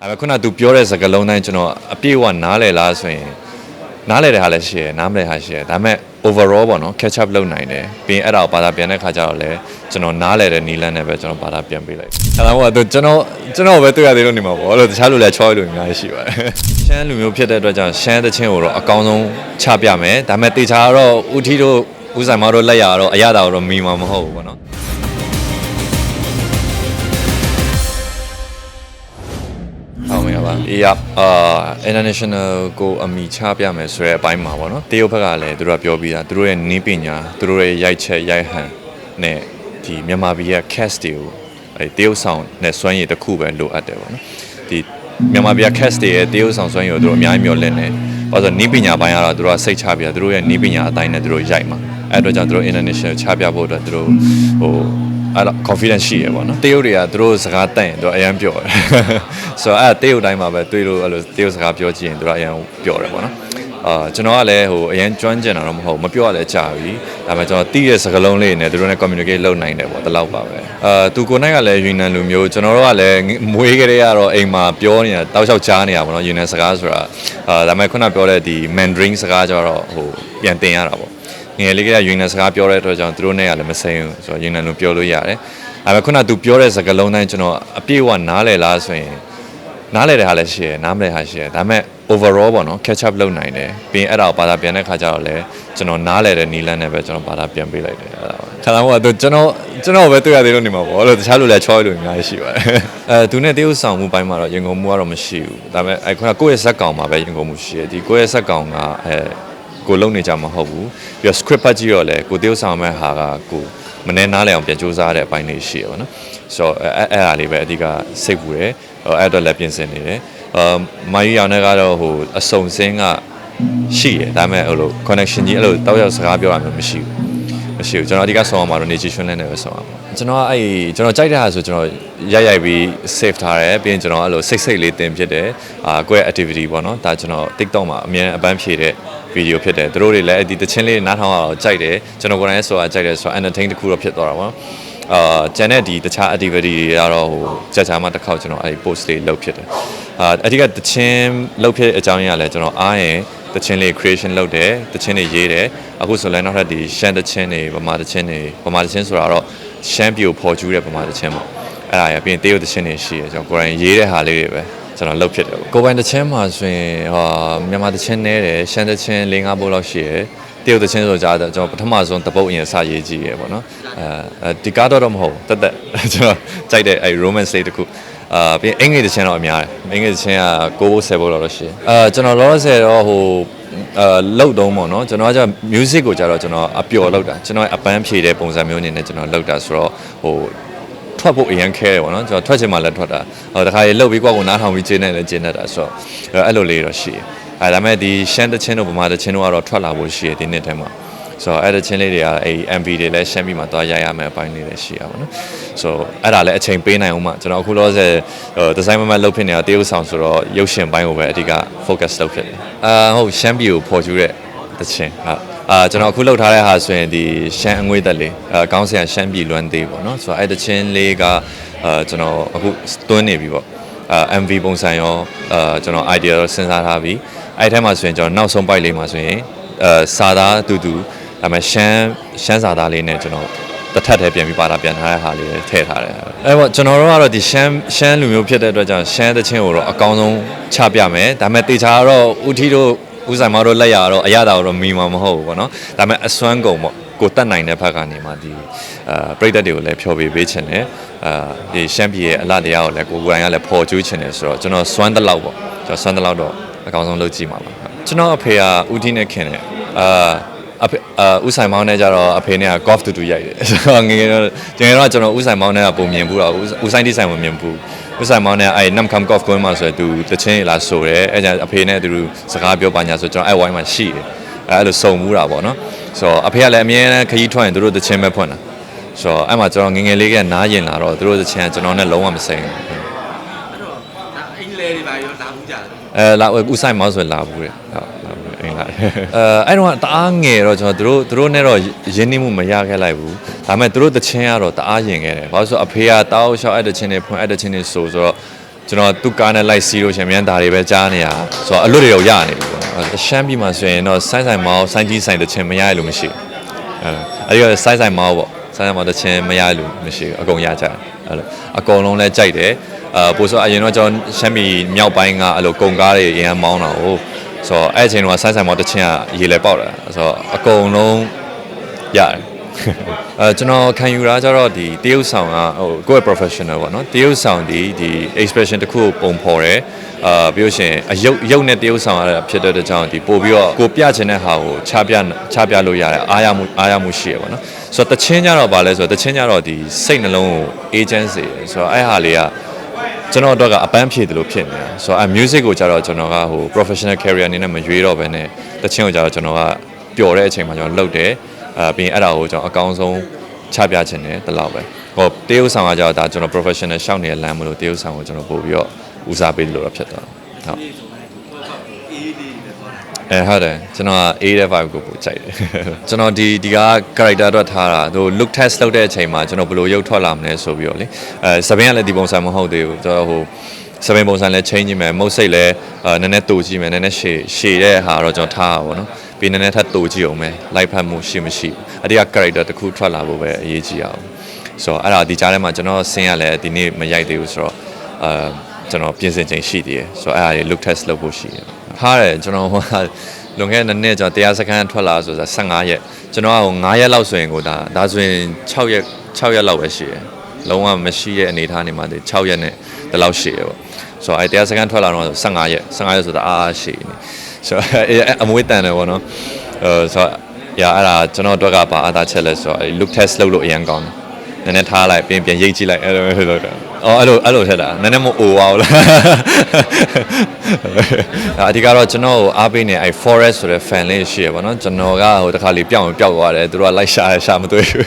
ဒါပေမဲ့ခုနက तू ပြောတဲ့စကားလုံးတိုင်းကျွန်တော်အပြည့်အဝနားလည်လားဆိုရင်နားလည်တဲ့ဟာလည်းရှိရယ်နားမလည်ဟာရှိရယ်ဒါပေမဲ့ overall ပေါ့နော် catch up လုပ်နိုင်တယ်ပြီးရင်အဲ့ဒါကိုဘာသာပြန်တဲ့ခါကျတော့လည်းကျွန်တော်နားလည်တဲ့နီလန်းနဲ့ပဲကျွန်တော်ဘာသာပြန်ပေးလိုက်အဲ့ဒါကတော့ကျွန်တော်ကျွန်တော်ပဲတွေ့ရသေးလို့နေမှာပေါ့အဲ့လိုတခြားလူလည်းချောရလို့အများကြီးရှိပါတယ်ရှမ်းလူမျိုးဖြစ်တဲ့အတွက်ကြောင့်ရှမ်းသချင်းကိုတော့အကောင်းဆုံးချပြမယ်ဒါပေမဲ့တေချာကတော့ဦးထီတို့ဦးဆိုင်မတို့လက်ရတော့အရသာတော့မီမှာမဟုတ်ဘူးပေါ့နော် ပါအေးရအာ international ကိုအမိချပြမယ်ဆိုတဲ့အပိုင်းမှာပေါ့နော်တရုတ်ဘက်ကလည်းသူတို့ကပြောပြီးသားသူတို့ရဲ့နည်းပညာသူတို့ရဲ့ရိုက်ချက်ရိုက်ဟန်နဲ့ဒီမြန်မာပြည်ရဲ့ cast တွေကိုအဲတရုတ်ဆောင်နဲ့စွမ်းရည်တစ်ခုပဲလိုအပ်တယ်ပေါ့နော်ဒီမြန်မာပြည် cast တွေရဲ့တရုတ်ဆောင်စွမ်းရည်ကိုသူတို့အများကြီးမျှော်လင့်နေဘာလို့လဲနည်းပညာပိုင်းကတော့သူတို့ကစိတ်ချပြသူတို့ရဲ့နည်းပညာအတိုင်းနဲ့သူတို့ရိုက်မှာအဲ့အတွက်ကြောင့်သူတို့ international ချပြဖို့အတွက်သူတို့ဟို အဲ့တော့ confidence ရှိရပေါ့နော်တရုတ်တွေကသူတို့စကားတတ်ရင်သူကအရန်ပြောတယ်ဆိုတော့အဲ့တရုတ်တိုင်းမှာပဲတွေ့လို့အဲ့လိုတရုတ်စကားပြောကြည့်ရင်သူကအရန်ပြောတယ်ပေါ့နော်အာကျွန်တော်ကလည်းဟိုအရန်ကျွမ်းကျင်တာတော့မဟုတ်မပြောရလဲကြာပြီဒါပေမဲ့ကျွန်တော်တီးတဲ့စကားလုံးလေးနဲ့သူတို့နဲ့ communicate လုပ်နိုင်တယ်ပေါ့ဒီလောက်ပါပဲအာသူကိုနိုင်ကလည်းယူနန်လူမျိုးကျွန်တော်တို့ကလည်းမွေးကလေးကတော့အိမ်မှာပြောနေတာတောက်လျှောက်ကြားနေတာပေါ့နော်ယူနန်စကားဆိုတာအာဒါပေမဲ့ခုနပြောတဲ့ဒီ Mandarin စကားကျတော့ဟိုပြန်တင်ရတာပေါ့ ငယ်လေးကယူနန်စကားပြောတဲ့အတွက်ကြောင့်သူတို့နဲ့ကလည်းမစိမ်းဘူးဆိုတော့ယူနန်လိုပြောလို့ရတယ်။အဲဒါခုနက तू ပြောတဲ့စကားလုံးတိုင်းကျွန်တော်အပြည့်အဝနားလည်လားဆိုရင်နားလည်တဲ့ဟာလည်းရှိရယ်နားမလည်ဟာရှိရယ်ဒါပေမဲ့ overall ပေါ့နော် catch up လုပ်နိုင်တယ်ပြီးရင်အဲ့ဒါကိုဘာသာပြန်တဲ့ခါကျတော့လည်းကျွန်တော်နားလည်တဲ့နီလန်းနဲ့ပဲကျွန်တော်ဘာသာပြန်ပေးလိုက်တယ်အဲ့ဒါပါခါလာမို့တော့ကျွန်တော်ကျွန်တော်ပဲတွေ့ရသေးလို့နေမှာပေါ့အဲ့လိုတခြားလူလည်းချောရလို့အများကြီးရှိပါတယ်အဲသူနဲ့တရုပ်ဆောင်မှုပိုင်းမှာတော့ရင်ကုန်မှုကတော့မရှိဘူးဒါပေမဲ့အဲခုနကကိုယ့်ရဲ့ဇက်ကောင်မှာပဲရင်ကုန်မှုရှိတယ်ဒီကိုယ့်ရဲ့ဇက်ကောင်ကအဲ ကိုလုံနေကြမှာမဟုတ်ဘူးပြီးတော့ script ပတ်ကြည့်တော့လေကိုတယောက်ဆောင်မဲ့ဟာကကိုမနေနားလဲအောင်ပြန်စူးစမ်းရတဲ့အပိုင်းလေးရှိရပါတော့ဆိုတော့အဲအဲ့ဒါလေးပဲအဓိကစိတ်ပူတယ်အဲ့အတွက်လည်းပြင်ဆင်နေတယ်အာမိုင်းရောင်နဲ့ကတော့ဟိုအစုံစင်းကရှိရဒါပေမဲ့ဟိုလို connection ကြီးအဲ့လိုတောက်ရောက်စကားပြောရမှာမရှိဘူးမရှိဘူးကျွန်တော်အဓိကဆောင်းအောင်မှာတော့နေချီရှင်နဲ့ပဲဆောင်းအောင်ကျွန်တော်ကအဲ့ကျွန်တော်ကြိုက်တဲ့ဟာဆိုကျွန်တော်ရိုက်ရိုက်ပြီး save ထားတယ်ပြီးရင်ကျွန်တော်အဲ့လိုစိတ်စိတ်လေးတင်ဖြစ်တယ်အာကိုယ့်ရဲ့ activity ပေါ့နော်ဒါကျွန်တော် TikTok မှာအမြဲအပန်းဖြေတဲ့ ဗီဒီယိုဖြစ်တယ်သူတို့တွေလည်းဒီတချင်းလေးနားထောင်ရအောင်ကြိုက်တယ်ကျွန်တော်ကိုယ်တိုင်လည်းဆိုတာကြိုက်တယ်ဆိုတော့ entertain တစ်ခုတော့ဖြစ်သွားတာပေါ့အာကျန်တဲ့ဒီတခြား activity တွေကတော့ဟိုကြာကြာမှတစ်ခေါက်ကျွန်တော်အဲ့ post လေးလုပ်ဖြစ်တယ်အာအဓိကတချင်းလုပ်ဖြစ်အကြောင်းရင်းကလည်းကျွန်တော်အားရင်တချင်းလေး creation လုပ်တယ်တချင်းတွေရေးတယ်အခုဆိုလည်းနောက်ထပ်ဒီရှမ်းတချင်းတွေဗမာတချင်းတွေဗမာတချင်းဆိုတာတော့ရှမ်းပြည်ကိုပေါ်ကျူးတဲ့ဗမာတချင်းပေါ့အဲ့ဒါရပြီးရင်တေးရုပ်တချင်းတွေရှိတယ်ကျွန်တော်ကိုယ်တိုင်ရေးတဲ့ဟာလေးတွေပဲ ကျွန်တော်လုပ်ဖြစ်တယ်ပေါ့ကိုယ်ပိုင်တချင်းမှာဆိုရင်ဟာမြန်မာတချင်းနဲတယ်ရှမ်းတချင်း၄၅ဘုတ်လောက်ရှိတယ်တရုတ်တချင်းဆိုကြတော့ကျွန်တော်ပထမဆုံးတပုတ်အရင်စရေးကြည့်ရပေါ့နော်အဲဒီကားတော့တော့မဟုတ်တက်တက်ကျွန်တော်ကြိုက်တဲ့အဲ romance လေးတစ်ခုအာပြီးအင်္ဂလိပ်တချင်းတော့အများတယ်အင်္ဂလိပ်တချင်းက9ဘုတ်10ဘုတ်လောက်တော့ရှိတယ်အာကျွန်တော်လောလောဆယ်တော့ဟိုအာလောက်တုံးပေါ့နော်ကျွန်တော်ကじゃ music ကိုကြတော့ကျွန်တော်အပျော်လောက်တာကျွန်တော်အပန်းဖြေတဲ့ပုံစံမျိုးအနေနဲ့ကျွန်တော်လောက်တာဆိုတော့ဟို ထွက်ဖို့အရင်ခဲတယ်ပေါ့နော်ကျွန်တော်ထွက်ချင်မှလည်းထွက်တာဟိုတခါရေလှုပ်ပြီးကိုယ့်ကိုနားထောင်ပြီးကျင်းနေလည်းကျင်းနေတာဆိုတော့အဲ့လိုလေးတော့ရှိတယ်အဲဒါမဲ့ဒီရှမ်းတချင်းတို့ဗမာတချင်းတို့ကတော့ထွက်လာဖို့ရှိတယ်ဒီနှစ်ထဲမှာဆိုတော့အဲ့တချင်းလေးတွေကအဲ့ MV တွေလည်းရှမ်းပြီးမှသွားရိုက်ရမယ်အပိုင်းလေးလည်းရှိရပါတော့ဆိုတော့အဲ့ဒါလည်းအချိန်ပေးနိုင်အောင်မှကျွန်တော်အခုလောဆယ်ဟိုဒီဇိုင်းမမလုပ်ဖြစ်နေတာတရုပ်ဆောင်ဆိုတော့ရုပ်ရှင်ပိုင်းကိုပဲအဓိက focus လုပ်ဖြစ်တယ်အာဟုတ်ရှမ်းပြည်ကိုပေါ်ကျူးတဲ့တချင်းဟုတ် အာကျွန်တော်အခုလောက်ထားတဲ့ဟာဆိုရင်ဒီရှမ်းအငွေ့သက်လေးအာကောင်းစရာရှမ်းပြည်လွမ်းသေးပေါ့နော်ဆိုတော့အဲ့တချင်းလေးကအာကျွန်တော်အခုတွန်းနေပြီပေါ့အာ MV ပုံစံရောအာကျွန်တော် idea တော့စဉ်းစားထားပြီအဲ့ထဲမှာဆိုရင်ကျွန်တော်နောက်ဆုံးပိုက်လေးမှာဆိုရင်အာစာသားတူတူဒါပေမဲ့ရှမ်းရှမ်းစာသားလေးနဲ့ကျွန်တော်တစ်ထပ်တည်းပြန်ပြီးပါတာပြန်ထားတဲ့ဟာလေးတွေထည့်ထားတယ်အဲပေါ့ကျွန်တော်တို့ကတော့ဒီရှမ်းရှမ်းလူမျိုးဖြစ်တဲ့အတွက်ကြောင့်ရှမ်းသချင်းကိုတော့အကောင်းဆုံးချပြမယ်ဒါပေမဲ့တေချာကတော့ဦးထီတို့ ဦးဆိုင်မတို့လက်ရတော့အရသာတော့မီမှာမဟုတ်ဘူးပေါ့နော်ဒါပေမဲ့အစွမ်းကုန်ပေါ့ကိုတက်နိုင်တဲ့ဘက်ကနေမှဒီအာပြည်သက်တွေကိုလည်းဖျော်ပြပေးခြင်းနဲ့အာဒီရှမ်းပြည်ရဲ့အလားတရားကိုလည်းကိုကိုယ်တိုင်ကလည်းဖော်ကျူးခြင်းနဲ့ဆိုတော့ကျွန်တော်စွမ်းတလောက်ပေါ့ကျွန်တော်စွမ်းတလောက်တော့အကောင်းဆုံးလုပ်ကြည့်မှာပါကျွန်တော်အဖေကဦးထီနဲ့ခင်တယ်အာအဖေအာဦးဆိုင်မောင်းနဲ့ကြတော့အဖေနဲ့က golf တူတူရိုက်တယ်ဆိုတော့ငယ်ငယ်တော့ငယ်ငယ်တော့ကျွန်တော်ဦးဆိုင်မောင်းနဲ့ကပုံမြင်ဘူးတော့ဦးဆိုင်တိဆိုင်မမြင်ဘူး ဦးဆိုင်မောင်းနဲ့အဲ Namkham Golf ကိုမှဆိုရင်သူတချင်းလာဆိုတယ်အဲကြအဖေနဲ့သူစကားပြောပါညာဆိုကျွန်တော်အဲဝိုင်းမှာရှိတယ်အဲအဲ့လိုစုံမှုတာပေါ့နော်ဆိုတော့အဖေကလည်းအမြဲတမ်းခရီးထွက်ရင်သူတို့တချင်းပဲဖွင့်တာဆိုတော့အဲ့မှာကျွန်တော်ငယ်ငယ်လေးကနားရင်လာတော့သူတို့တချင်းကကျွန်တော်နဲ့လုံးဝမစိမ်းဘူးအဲ့တော့ဒါအင်္ဂလိပ်တွေပါရောလာဘူးကြတယ်အဲလာဦးဆိုင်မောင်းဆိုရင်လာဘူးတဲ့ဟုတ်လာဘူးအင်းလာအဲအဲ့တော့တအားငယ်တော့ကျွန်တော်တို့တို့နဲ့တော့ရင်းနှီးမှုမရခဲ့လိုက်ဘူး ဒါပေမဲ့တို့တချင်းကတော့တအားရင်ခဲ့တယ်ဘာလို့ဆိုအဖေကတောက်လျှောက်အဲ့တချင်းတွေဖွင့်အဲ့တချင်းတွေဆိုဆိုတော့ကျွန်တော်သူ့ကားနဲ့လိုက်စီးလို့ရှရင်မြန်သားတွေပဲကြားနေရဆိုတော့အလွတ်တွေတော့ရနေပြီပေါ့နော်ရှမ်းပြည်မှာဆိုရင်တော့ဆိုင်းဆိုင်မောင်းဆိုင်းကြီးဆိုင်တစ်ချင်မရရလို့မရှိဘူးအဲအဲဒီတော့ဆိုင်းဆိုင်မောင်းပေါ့ဆိုင်းဆိုင်မောင်းတစ်ချင်မရရလို့မရှိဘူးအကုန်ရကြတယ်အဲ့လိုအကုန်လုံးလဲကြိုက်တယ်အာပို့ဆိုအရင်တော့ကျွန်တော်ရှမ်းပြည်မြောက်ပိုင်းကအဲ့လိုကုန်ကားတွေအရင်မောင်းတာဟုတ်ဆိုတော့အဲ့အချိန်တော့ဆိုင်းဆိုင်မောင်းတစ်ချင်ကရေလဲပေါက်တာဆိုတော့အကုန်လုံးရတယ် အဲကျွန်တော်ခံယူတာကြတော့ဒီတရုပ်ဆောင်ကဟိုကိုယ့်ရဲ့ professional ပေါ့နော်တရုပ်ဆောင်ဒီဒီ expression တစ်ခုကိုပုံဖော်တယ်အာပြီးလို့ရှိရင်အယုတ်ရုပ်နဲ့တရုပ်ဆောင်ရတာဖြစ်တဲ့အတွက်ကြောင့်ဒီပို့ပြီးတော့ကိုပြချင်တဲ့ဟာကိုချပြချပြလို့ရတယ်အားရမှုအားရမှုရှိရပေါ့နော်ဆိုတော့တချင်းကြတော့ဗာလဲဆိုတော့တချင်းကြတော့ဒီစိတ်နှလုံးကို agency ဆိုတော့အဲ့ဟာလေးကကျွန်တော်တို့ကအပန်းဖြေတယ်လို့ဖြစ်နေတာဆိုတော့အဲ music ကိုကြတော့ကျွန်တော်ကဟို professional career အနေနဲ့မရွေးတော့ဘဲနဲ့တချင်းကိုကြတော့ကျွန်တော်ကပျော်တဲ့အချိန်မှာကျွန်တော်လုပ်တယ် အဲပြီးရင်အဲ့ဒါကိုကျွန်တော်အကောင်းဆုံးချပြချင်တယ်ဒီလောက်ပဲဟိုတေးဥဆောင်ကကြတော့ဒါကျွန်တော် professional ရှောက်နေတဲ့လမ်းမလို့တေးဥဆောင်ကိုကျွန်တော်ပို့ပြီးတော့ဦးစားပေးလို့တော့ဖြစ်သွားတယ်ဟုတ်ဒီဆိုရင်ဘောကအေးလေးပဲသွားတာအဲဟုတ်တယ်ကျွန်တော်က A တဲ့ vibe ကိုပို့ကြိုက်တယ်ကျွန်တော်ဒီဒီက character အတွက်ထားတာသူ look test လုပ်တဲ့အချိန်မှာကျွန်တော်ဘယ်လိုရုပ်ထွက်လာမလဲဆိုပြီးတော့လေအဲစပင်းကလည်းဒီပုံစံမဟုတ်သေးဘူးကျွန်တော်ဟိုစပင်းပုံစံလည်း change ကြည့်မယ်မုတ်စိတ်လည်းအဲနည်းနည်းတူကြည့်မယ်နည်းနည်းရှည်ရှည်တဲ့ဟာတော့ကျွန်တော်ထားတာပေါ့နော် ပြီးနည်းနည်းထပ်တူကြည့်အောင်မယ်လိုက်ဖက်မှုရှိမရှိအတိအက character တစ်ခုထွက်လာဖို့ပဲအရေးကြီးအောင်ဆိုတော့အဲ့ဒါဒီကြားထဲမှာကျွန်တော်ဆင်းရလဲဒီနေ့မရိုက်သေးဘူးဆိုတော့အဲကျွန်တော်ပြင်ဆင်ချိန်ရှိသေးတယ်ဆိုတော့အဲ့ဒါတွေ look test လုပ်ဖို့ရှိတယ်ထားတယ်ကျွန်တော်ဟိုလွန်ခဲ့တဲ့နှစ်နှစ်ကျွန်တော်တရားစခန်းထွက်လာဆိုတာ15ရက်ကျွန်တော်ကဟို9ရက်လောက်ဆိုရင်ကိုဒါဒါဆိုရင်6ရက်6ရက်လောက်ပဲရှိတယ်လုံးဝမရှိတဲ့အနေအထားနေမှာ6ရက်နဲ့ဒီလောက်ရှိရပေါ့ဆိုတော့အဲတရားစခန်းထွက်လာတော့15ရက်15ရက်ဆိုတာအားအားရှိနေ ဆိုတော့အဲအမွေးတန်တယ်ပေါ့နော်အဲဆိုတော့ရအဲ့ဒါကျွန်တော်တို့ကပါအသာချက်လဲဆိုတော့အဲ look test လုပ်လို့အရင်ကောင်းတယ်နည်းနည်းထားလိုက်ပြင်ပြန်ရိတ်ကြည့်လိုက်အဲ့လိုမျိုးလုပ်တာအော်အဲ့လိုအဲ့လိုထက်တာနည်းနည်းမအိုပါဘူးလားအဒီကတော့ကျွန်တော်ကိုအားပေးနေအဲ forest ဆိုတဲ့ fan လေးရှိရပါတော့ကျွန်တော်ကဟိုတစ်ခါလေးပြောင်းပြောက်သွားတယ်သူတို့ကလိုက်ရှာရှာမတွေ့ဘူး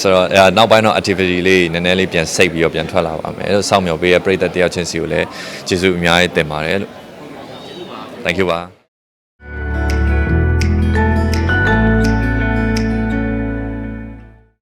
ဆိုတော့အဲနောက်ပိုင်းတော့ activity လေးနည်းနည်းလေးပြန်စိတ်ပြီးတော့ပြန်ထွက်လာပါမယ်အဲ့လိုစောင့်မျှော်ပေးရပရိသတ်တယောက်ချင်းစီကိုလည်းကျေးဇူးအများကြီးတင်ပါတယ်လို့ Thank you ပါ